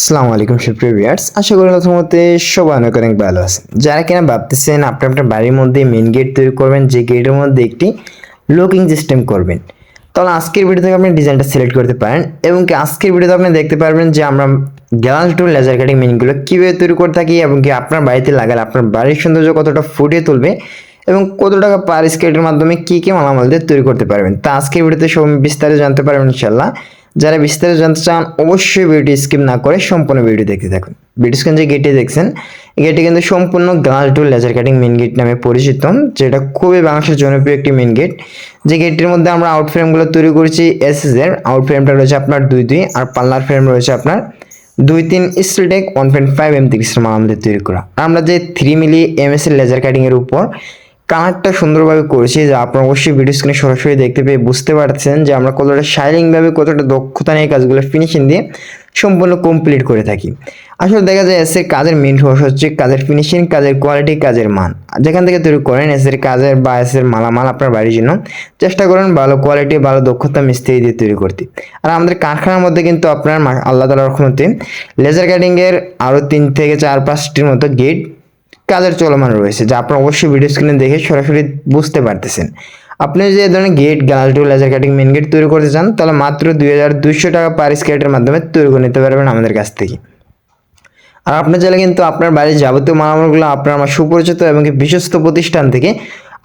আসসালামু আলাইকুম সুপ্রিয় ভিউয়ার্স, আশা করি প্রথমত সবাই অনেক অনেক ভালো আছে যারা কিনা ভাবতেছেন আপনি আপনার বাড়ির মধ্যে মেন গেট তৈরি করবেন, যে গেটের মধ্যে একটি লকিং সিস্টেম করবেন। তাহলে আজকের ভিডিও থেকে আপনি ডিজাইনটা সিলেক্ট করতে পারেন এবং কি আজকের ভিডিওতে আপনি দেখতে পারবেন যে আমরা গ্লাস টু লেজার কাটিং মেনগুলো কীভাবে তৈরি করে থাকি এবং কি আপনার বাড়িতে লাগালে আপনার বাড়ির সৌন্দর্য কতটা ফুটিয়ে তুলবে এবং কত টাকা পার স্কেটের মাধ্যমে কী কী মালামাল দিয়ে তৈরি করতে পারবেন। তা আজকের ভিডিওতে সব বিস্তারিত জানতে পারবেন ইনশাল্লাহ যারা বিস্তারিত জানতে চান, অবশ্যই ভিডিওটি স্কিপ না করে সম্পূর্ণ ভিডিও দেখতে থাকুন। স্ক্রিন যে গেটে দেখছেন, এই গেটটি কিন্তু সম্পূর্ণ glass door laser cutting main gate নামে পরিচিত, যেটা খুবই বাংলাদেশের জনপ্রিয় একটি মেন গেট যে গেটটির মধ্যে আমরা আউট ফ্রেমগুলো তৈরি করেছি এস এর আউট ফ্রেমটা রয়েছে আপনার দুই দুই, আর পাল্লার ফ্রেম রয়েছে আপনার দুই তিন Steeltech one point five M তিরিশের মাল আমাদের তৈরি করা। আমরা যে থ্রি মিলি এম এস এর লেজার কাটিংয়ের উপর কালারটা সুন্দরভাবে করেছি যা আপনারা অবশ্যই ভিডিও স্ক্রিনে সরাসরি দেখতে পেয়ে বুঝতে পারছেন যে আমরা কতটা শাইনিংভাবে কতটা দক্ষতা নিয়ে কাজগুলো ফিনিশিং দিয়ে সম্পূর্ণ কমপ্লিট করে থাকি। আসলে দেখা যায় এসের কাজের মেন রহস্য হচ্ছে কাজের ফিনিশিং কাজের কোয়ালিটি কাজের মান। যেখান থেকে তৈরি করেন এসের কাজের বা এসের মালামাল আপনার বাড়ির জন্য, চেষ্টা করেন ভালো কোয়ালিটি ভালো দক্ষতা মিস্ত্রি দিয়ে তৈরি করতে। আর আমাদের কারখানার মধ্যে কিন্তু আপনার আল্লাহ তালার রহমতে লেজার কাটিংয়ের আরও তিন থেকে চার পাঁচটির মতো গেট কাজের চলমান রয়েছে, যা আপনারা অবশ্যই ভিডিও স্ক্রিনে দেখে সরাসরি বুঝতে পারতেছেন। আপনি যদি এই ধরনের gate glass door laser cutting main gate তৈরি করতে চান, তাহলে মাত্র দুই হাজার দুইশো টাকা পার স্কেটের মাধ্যমে তৈরি করে নিতে পারবেন আমাদের কাছ থেকে। আর আপনার চাইলে কিন্তু আপনার বাড়ির যাবতীয় মালামালগুলো আপনার আমার সুপরিচিত এবং বিশ্বস্ত প্রতিষ্ঠান থেকে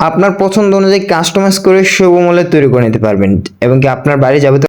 আপনার পছন্দ অনুযায়ী কাস্টমাইজ করে শুভ মূল্যে তৈরি করে নিতে পারবেন এবং কি আপনার বাড়ি যাবতীয়